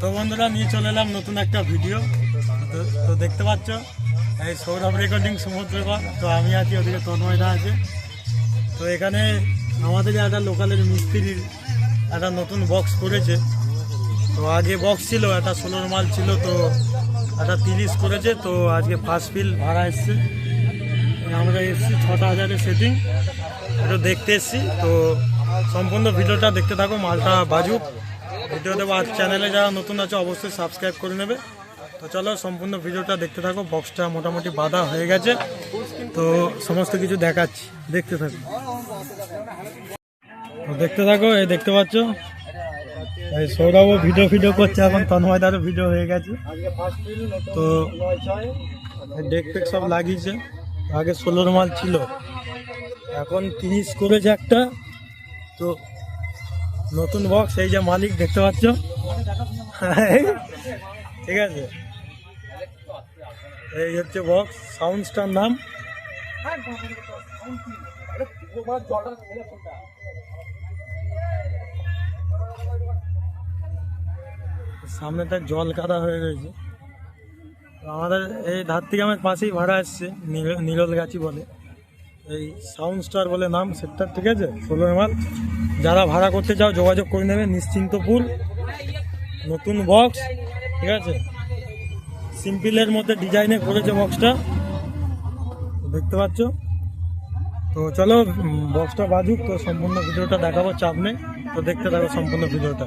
তো বন্ধুরা নিয়ে চলে এলাম নতুন একটা ভিডিও তো দেখতে পাচ্ছ, এই সৌরভ রেকর্ডিং সমুদ্রকর তো আমি আছি, ওদিকে তন্ময়দা আছে। তো এখানে আমাদের একটা লোকালের মিস্ত্রির একটা নতুন বক্স করেছে। তো আগে বক্স ছিল, একটা ষোলোর মাল ছিল, তো একটা তিরিশ করেছে। তো আজকে ফার্স্ট ফিল ভাড়া এসছে। আমরা এসছি ছটা হাজারের সেটিং একটু দেখতে এসছি। তো সম্পূর্ণ ভিডিওটা দেখতে থাকো, মালটা বাজুক। ভিডিও দেবো আর চ্যানেলে যারা নতুন আছে, অবশ্যই সাবস্ক্রাইব করে নেবে। তো চলো, সম্পূর্ণ ভিডিওটা দেখতে থাকো। বক্সটা মোটামুটি বাঁধা হয়ে গেছে। তো সমস্ত কিছু দেখাচ্ছি। দেখতে থাকো। তো দেখতে থাকো, এই দেখতে পাচ্ছ? এই সৌরভও ভিডিও ভিডিও করছে এখন, তন্ময়দারও ভিডিও হয়ে গেছে। তো ডেক ফেক সব লাগিয়েছে। আগে ষোলোর মাল ছিল। এখন তিরিশ করেছে একটা। তো নতুন বক্স এই যে মালিক দেখতে পাচ্ছ। ঠিক আছে। এই হচ্ছে বক্স সাউন্ডসটার নাম। সামনেটা জল কাদা হয়ে তো আমাদের এই ধাত্রিগ্রামের পাশেই ভাড়া এসছে নীরল গাছি বলে। এই সাউন্ড স্টার বলে নাম সেটা ঠিক আছে? ষোলো মাল। যারা ভাড়া করতে চাও, যোগাযোগ করে নেবে নিশ্চিন্তপুর। নতুন বক্স ঠিক আছে? সিম্পলের মধ্যে ডিজাইনে করেছে বক্সটা দেখতে পাচ্ছ? তো চলো বক্সটা বাজুক, তো সম্পূর্ণ ভিডিওটা দেখাবো চাপ নেই। তো দেখতে থাকো সম্পূর্ণ ভিডিওটা।